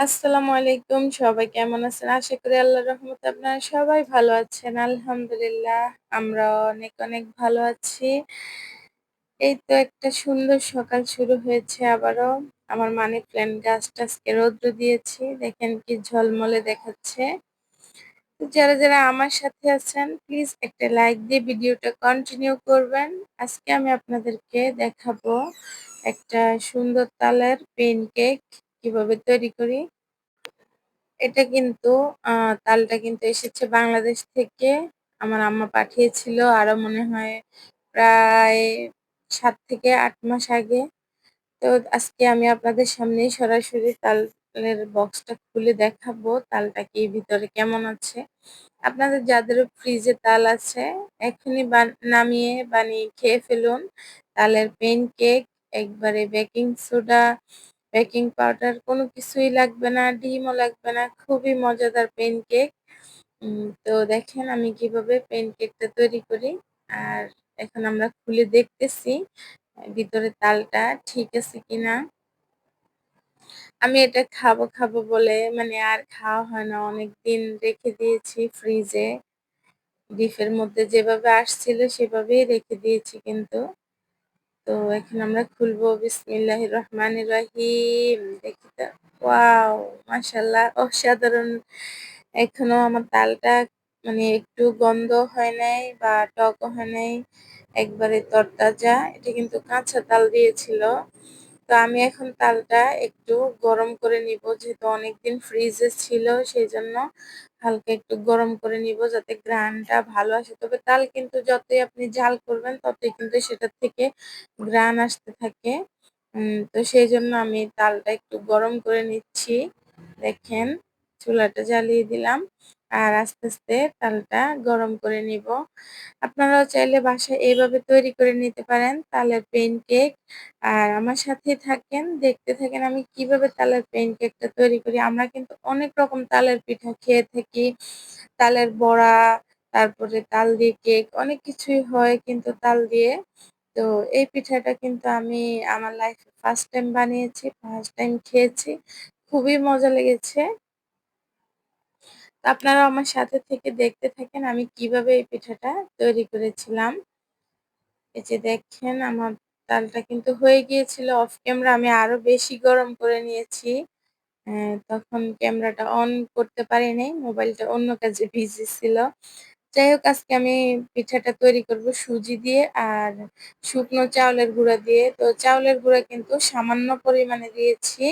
আসসালামু আলাইকুম। সবাই কেমন আছেন? আশা করি আল্লাহর রহমতে আপনারা সবাই ভালো আছেন। আলহামদুলিল্লাহ আমরাও অনেক, অনেক ভালো আছি। এই তো একটা সুন্দর সকাল শুরু হয়েছে আবারও। আমার মানি প্ল্যান্ট গাছটা আজকে রৌদ্র দিয়েছি। দেখেন কি ঝলমলে দেখাচ্ছে। যারা, যারা আমার সাথে আছেন প্লিজ একটা লাইক দিয়ে ভিডিওটা কন্টিনিউ করবেন। আজকে আমি আপনাদেরকে দেখাবো একটা সুন্দর তালের পেন কেক কীভাবে তৈরি করি। এটা কিন্তু তালটা কিন্তু এসেছে বাংলাদেশ থেকে। আমার আম্মা পাঠিয়েছিল আরও মনে হয় প্রায় সাত থেকে আট মাস আগে। তো আজকে আমি আপনাদের সামনেই সরাসরি তালের বক্সটা খুলে দেখাবো তালটা কি ভিতরে কেমন আছে। আপনাদের যাদের ফ্রিজে তাল আছে এখনই নামিয়ে বানিয়ে খেয়ে ফেলুন। তালের পেন কেক একবারে বেকিং সোডা, বেকিং পাউডার কোনো কিছুই লাগবে না, ডিমও লাগবে না। খুবই মজাদার পেন কেক। তো দেখেন আমি কীভাবে পেন কেকটা তৈরি করি। আর এখন আমরা খুলে দেখতেছি ভিতরে তালটা ঠিক আছে কিনা। আমি এটা খাব, খাব বলে মানে আর খাওয়া হয় না। অনেকদিন রেখে দিয়েছি ফ্রিজে। ডিপের মধ্যে যেভাবে আসছিল সেভাবেই রেখে দিয়েছি কিন্তু। তো এখন আমরা খুলবো বিসমিল্লাহ রহমান রাহিম দেখি ওয়াও! মাসাল্লাহ অসাধারণ। এখনও আমার তালটা মানে একটু গন্ধ হয় নাই বা টক হয় নাই। একবারে তরতাজা। এটা কিন্তু কাঁচা তাল দিয়েছিল। তো আমি এখন তালটা একটু গরম করে নিব, যেহেতু অনেকদিন ফ্রিজে ছিল সেই জন্য হালকা একটু গরম করে নিব যাতে ঘ্রাণটা ভালো আসে। তবে তাল কিন্তু যতই আপনি জাল করবেন, ততই কিন্তু সেটার থেকে গ্রান আসতে থাকে। তো সেইজন্য আমি তালটা একটু গরম করে নিচ্ছি। দেখেন, চুলাটা জ্বালিয়ে দিলাম। আর আস্তে, আস্তে তালটা গরম করে নিব। আপনারাও চাইলে বাসায় এইভাবে তৈরি করে নিতে পারেন তালের পেন কেক। আর আমার সাথে থাকেন, দেখতে থাকেন আমি কীভাবে তালের পেন কেকটা তৈরি করি। আমরা কিন্তু অনেক রকম তালের পিঠা খেয়ে থাকি। তালের বড়া, তারপরে তাল দিয়ে কেক অনেক কিছুই হয় কিন্তু তাল দিয়ে। তো এই পিঠাটা কিন্তু আমি আমার লাইফে ফার্স্ট টাইম বানিয়েছি, ফার্স্ট টাইম খেয়েছি। খুবই মজা লেগেছে। আপনারাও আমার সাথে থেকে দেখতে থাকেন আমি কীভাবে এই পিঠাটা তৈরি করেছিলাম। এই যে দেখেন আমার তালটা কিন্তু হয়ে গিয়েছিল অফ ক্যামেরা আমি আরও বেশি গরম করে নিয়েছি। অ্যা তখন ক্যামেরাটা অন করতে পারি নাই। মোবাইলটা অন্য কাজে বিজি ছিল। যাই হোক, আজকে আমি পিঠাটা তৈরি করব সুজি দিয়ে আর শুকনো চাউলের গুঁড়া দিয়ে। তো চাউলের গুঁড়া কিন্তু সামান্য পরিমাণে দিয়েছি।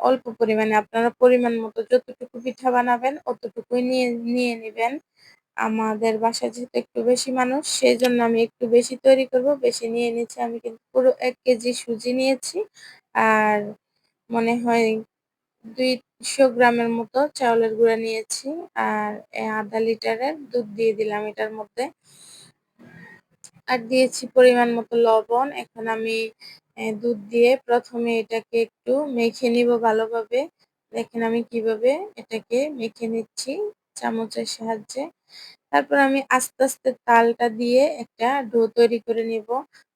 অল্প পরিমাণে আপনারা পরিমাণ মতো যতটুকু পিঠা বানাবেন, অতটুকুই নিয়ে নিয়ে নিবেন। আমাদের বাসায় যেহেতু একটু বেশি মানুষ সেই জন্য আমি একটু বেশি তৈরি করব। বেশি নিয়ে নিচ্ছি আমি কিন্তু পুরো এক কেজি সুজি নিয়েছি। আর মনে হয় ২০০ গ্রামের মতো চাউলের গুঁড়া নিয়েছি। আর ০.৫ লিটারের দুধ দিয়ে দিলাম এটার মধ্যে। আর দিয়েছি পরিমাণ মতো লবণ। এখন আমি দুধ দিয়ে প্রথমে এটাকে একটু মেখে নিব ভালোভাবে। দেখেন আমি কীভাবে এটাকে মেখে নিচ্ছি চামচের সাহায্যে। তারপর আমি আস্তে, আস্তে তালটা দিয়ে একটা ডো তৈরি করে নিব।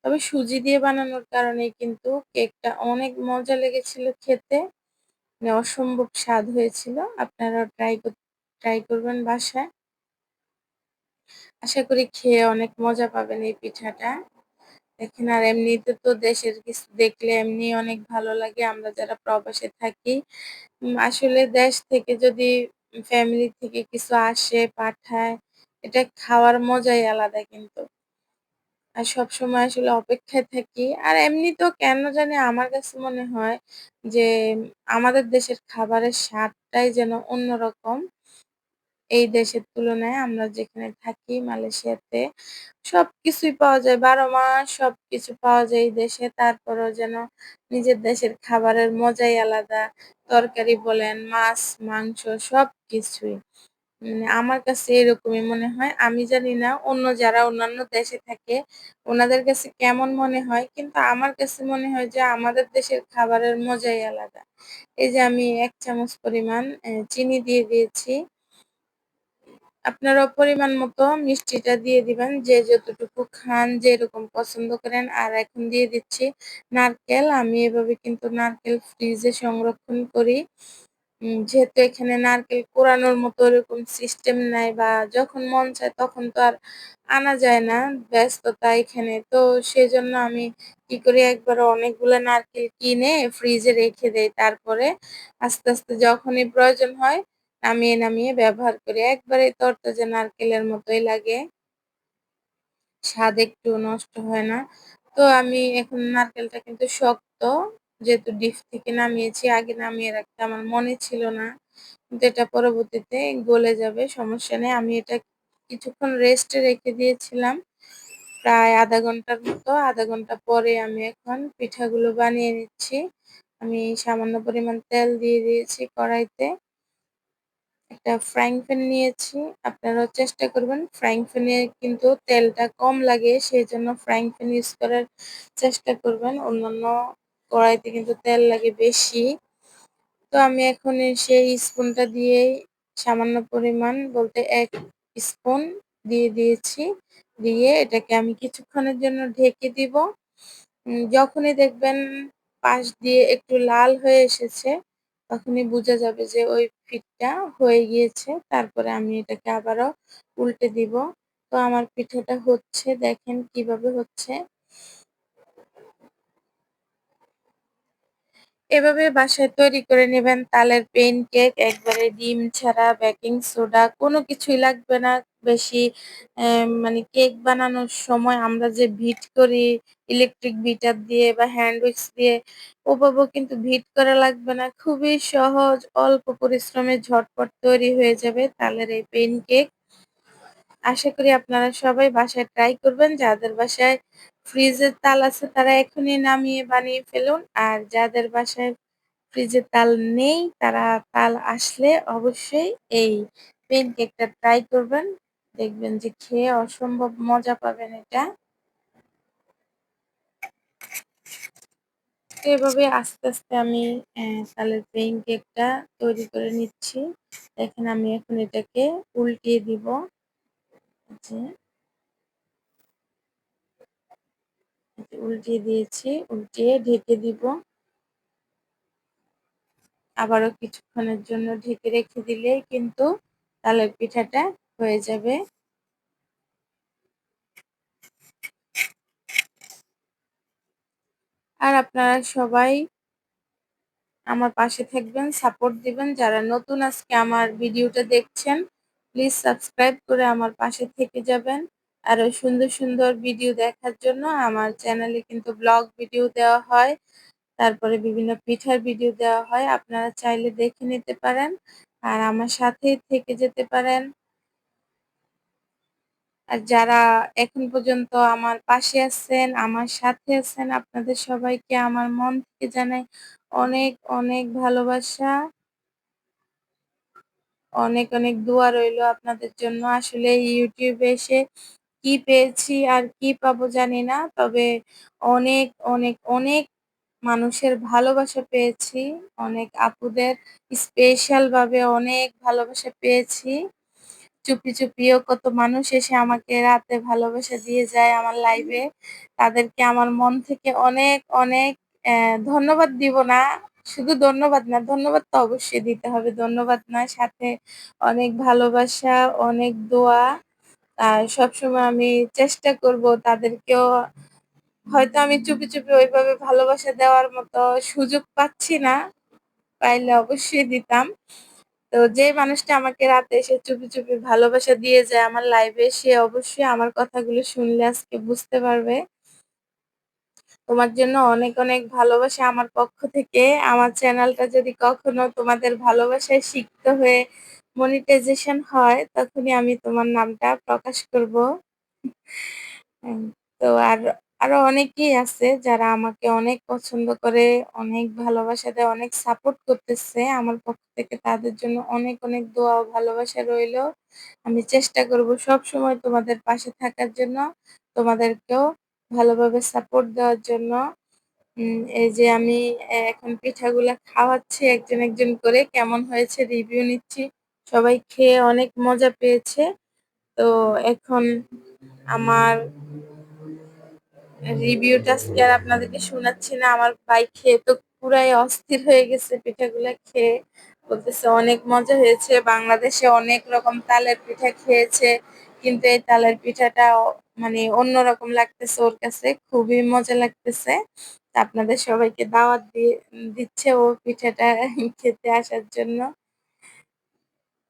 তবে সুজি দিয়ে বানানোর কারণে কিন্তু কেকটা অনেক মজা লেগেছিল খেতে। মানে অসম্ভব স্বাদ হয়েছিল। আপনারাও ট্রাই ট্রাই করবেন বাসায়। আশা করি খেয়ে অনেক মজা পাবেন এই পিঠাটা। দেখেন আর এমনিতে তো দেশের কিছু দেখলে এমনি অনেক ভালো লাগে। আমরা যারা প্রবাসে থাকি আসলে দেশ থেকে যদি ফ্যামিলি থেকে কিছু আসে, পাঠায় এটা খাওয়ার মজাই আলাদা কিন্তু। আর সবসময় আসলে অপেক্ষায় থাকি। আর এমনিতেও কেন জানি আমার কাছে মনে হয় যে আমাদের দেশের খাবারের স্বাদটাই যেন অন্যরকম। এই দেশের তুলনায় আমরা যেখানে থাকি মালয়েশিয়াতে সবকিছুই পাওয়া যায়। ১২ মাস সবকিছু পাওয়া যায় এই দেশে। তারপরেও যেন নিজের দেশের খাবারের মজাই আলাদা। তরকারি বলেন, মাছ, মাংস সবকিছুই। মানে আমার কাছে এরকমই মনে হয়। আমি জানি না অন্য যারা অন্যান্য দেশে থাকে ওনাদের কাছে কেমন মনে হয়। কিন্তু আমার কাছে মনে হয় যে আমাদের দেশের খাবারের মজাই আলাদা। এই যে আমি এক চামচ পরিমাণ চিনি দিয়ে দিয়েছি। আপনারা পরিমাণ মতো মিষ্টিটা দিয়ে দিবেন, যে যতটুকু খান যেরকম পছন্দ করেন। আর এখন দিয়ে দিচ্ছি নারকেল। আমি এভাবে কিন্তু নারকেল ফ্রিজে সংরক্ষণ করি। যেহেতু এখানে নারকেল কোরানোর মতো এরকম সিস্টেম নাই বা যখন মন চায় তখন তো আর আনা যায় না ব্যস্ততা এখানে। তো সেজন্য আমি কি করি, একবার অনেকগুলো নারকেল কিনে ফ্রিজে রেখে দেই। তারপরে আস্তে আস্তে যখনই প্রয়োজন হয় নামিয়ে নামিয়ে ব্যবহার করি। একবারে তরতাজা নারকেলের মতোই লাগে। স্বাদ একটু নষ্ট হয় না। তো আমি এখন নারকেলটা কিন্তু শক্ত, যেহেতু ডিপ থেকে নামিয়েছি, আগে নামিয়ে রাখতে আমার মনে ছিল না। কিন্তু এটা পরবর্তীতে গলে যাবে, সমস্যা নেই। আমি এটা কিছুক্ষণ রেস্টে রেখে দিয়েছিলাম, প্রায় আধা ঘণ্টার মতো। আধা ঘণ্টা পরে আমি এখন পিঠাগুলো বানিয়ে নিচ্ছি। আমি সামান্য পরিমাণ তেল দিয়ে দিয়েছি কড়াইতে। একটা ফ্রাইং প্যান নিয়েছি। আপনারাও চেষ্টা করবেন ফ্রাইং প্যানে কিন্তু তেলটা কম লাগে সেই জন্য ফ্রাইং প্যান ইউজ করার চেষ্টা করবেন। অন্যান্য কড়াইতে কিন্তু তেল লাগে বেশি। তো আমি এখন সেই স্পুনটা দিয়েই সামান্য পরিমাণ বলতে এক স্পুন দিয়ে দিয়েছি। দিয়ে এটাকে আমি কিছুক্ষণের জন্য ঢেকে দিব। যখনই দেখবেন পাশ দিয়ে একটু লাল হয়ে এসেছে তখনই বোঝা যাবে যে ওই ফিটটা হয়ে গিয়েছে। তারপরে আমি এটাকে আবারও উল্টে দিব। তো আমার পিঠাটা হচ্ছে, দেখেন কীভাবে হচ্ছে। এভাবে বাসায় তৈরি করে নেবেন। তালের পেন কেক একবারে ডিম ছাড়া বেকিং সোডা কোনো কিছুই লাগবে না। বেশি মানে কেক বানানোর সময় আমরা যে ভিট করি ইলেকট্রিক বিটার দিয়ে বা হ্যান্ড উইক্স দিয়ে ওভাবেও কিন্তু ভিট করা লাগবে না। খুবই সহজ, অল্প পরিশ্রমে ঝটপট তৈরি হয়ে যাবে তালের এই পেন কেক আশা করি আপনারা সবাই বাসায় ট্রাই করবেন। যাদের বাসায় ফ্রিজের তাল আছে তারা এখনই নামিয়ে বানিয়ে ফেলুন। আর যাদের বাসায় ফ্রিজের তাল নেই, তারা তাল আসলে অবশ্যই এই পেন কেকটা ট্রাই করবেন। দেখবেন যে খেয়ে অসম্ভব মজা পাবেন এটা। এভাবে আস্তে আস্তে আমি তালের পেন কেকটা তৈরি করে নিচ্ছি। দেখেন আমি এখন এটাকে উল্টিয়ে দিব। যে উল্টিয়ে দিয়েছি, উল্টিয়ে ঢেকে দিব। আবারও কিছুক্ষণের জন্য ঢেকে রেখে দিলেই কিন্তু তালের পিঠাটা হয়ে যাবে। আর আপনারা সবাই আমার পাশে থাকবেন, সাপোর্ট দিবেন। যারা নতুন আজকে আমার ভিডিওটা দেখছেন, প্লিজ সাবস্ক্রাইব করে আমার পাশে থেকে যাবেন। আরও সুন্দর সুন্দর ভিডিও দেখার জন্য আমার চ্যানেলে কিন্তু ব্লগ ভিডিও দেওয়া হয়, তারপরে বিভিন্ন পিঠার ভিডিও দেওয়া হয়। আপনারা চাইলে দেখে নিতে পারেন আর আমার সাথে থেকে যেতে পারেন। আর যারা এখন পর্যন্ত আমার পাশে আছেন, আমার সাথে আছেন, আপনাদের সবাইকে আমার মন থেকে জানাই অনেক অনেক ভালোবাসা। অনেক অনেক দোয়া রইল আপনাদের জন্য। আসলে ইউটিউবে এসে কি পেয়েছি আর কি পাবো জানি না, তবে অনেক অনেক অনেক মানুষের ভালোবাসা পেয়েছি। অনেক আপুদের স্পেশাল ভাবে অনেক ভালোবাসা পেয়েছি। চুপি চুপিও কত মানুষ এসে আমাকে রাতে ভালোবাসা দিয়ে যায় আমার লাইভে তাদেরকে আমার মন থেকে অনেক অনেক ধন্যবাদ দিব না। শুধু ধন্যবাদ না, ধন্যবাদ তো অবশ্যই দিতে হবে। ধন্যবাদ না, সাথে অনেক ভালোবাসা, অনেক দোয়া। আর সবসময় আমি চেষ্টা করব তাদেরকেও, হয়তো আমি চুপি চুপি ওইভাবে ভালোবাসা দেওয়ার মতো সুযোগ পাচ্ছি না, পাইলে অবশ্যই দিতাম। তো যে মানুষটা আমাকে রাতে এসে চুপি চুপি ভালোবাসা দিয়ে যায় আমার লাইভে সে অবশ্যই আমার কথাগুলো শুনলে আজকে বুঝতে পারবে। তোমার জন্য অনেক অনেক ভালোবাসা আমার পক্ষ থেকে। আমার চ্যানেলটা যদি কখনো তোমাদের ভালোবাসায় শিখত হয়ে মনিটাইজেশন হয়, তখনই আমি তোমার নামটা প্রকাশ করব। তো আর আরও অনেকেই আছে যারা আমাকে অনেক পছন্দ করে, অনেক ভালোবাসা দেয়, অনেক সাপোর্ট করতেছে। আমার পক্ষ থেকে তাদের জন্য অনেক অনেক দোয়া ও ভালোবাসা রইল। আমি চেষ্টা করব সব সময় তোমাদের পাশে থাকার জন্য, তোমাদেরকেও ভালোভাবে সাপোর্ট দেওয়ার জন্য। এই যে আমি এখন পিঠাগুলা খাওয়াচ্ছি, একজন একজন করে কেমন হয়েছে রিভিউ নিচ্ছি। সবাই খেয়ে অনেক মজা পেয়েছে। তো এখন আমার রিভিউটা আজকে আর আপনাদেরকে শোনাচ্ছি না। আমার ভাই খেয়ে তো পুরাই অস্থির হয়ে গেছে, পিঠাগুলো খেয়ে। বলতেছে অনেক মজা হয়েছে, বাংলাদেশে অনেক রকম তালের পিঠা খেয়েছে, কিন্তু এই তালের পিঠাটা মানে অন্যরকম লাগতেছে ওর কাছে, খুবই মজা লাগতেছে। আপনাদের সবাইকে দাওয়াত দিয়ে দিচ্ছে ও পিঠাটা খেতে আসার জন্য।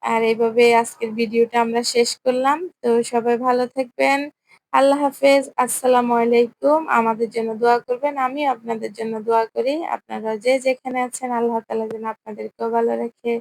আর এইভাবে আজকের ভিডিওটা আমরা শেষ করলাম। তো সবাই ভালো থাকবেন। আল্লাহ হাফেজ, আসসালামু আলাইকুম। আমাদের জন্য দোয়া করবেন। আমি আপনাদের জন্য দোয়া করি। আপনারা যে যেখানে আছেন, আল্লাহ তালা যেন আপনাদেরকেও ভালো রাখে।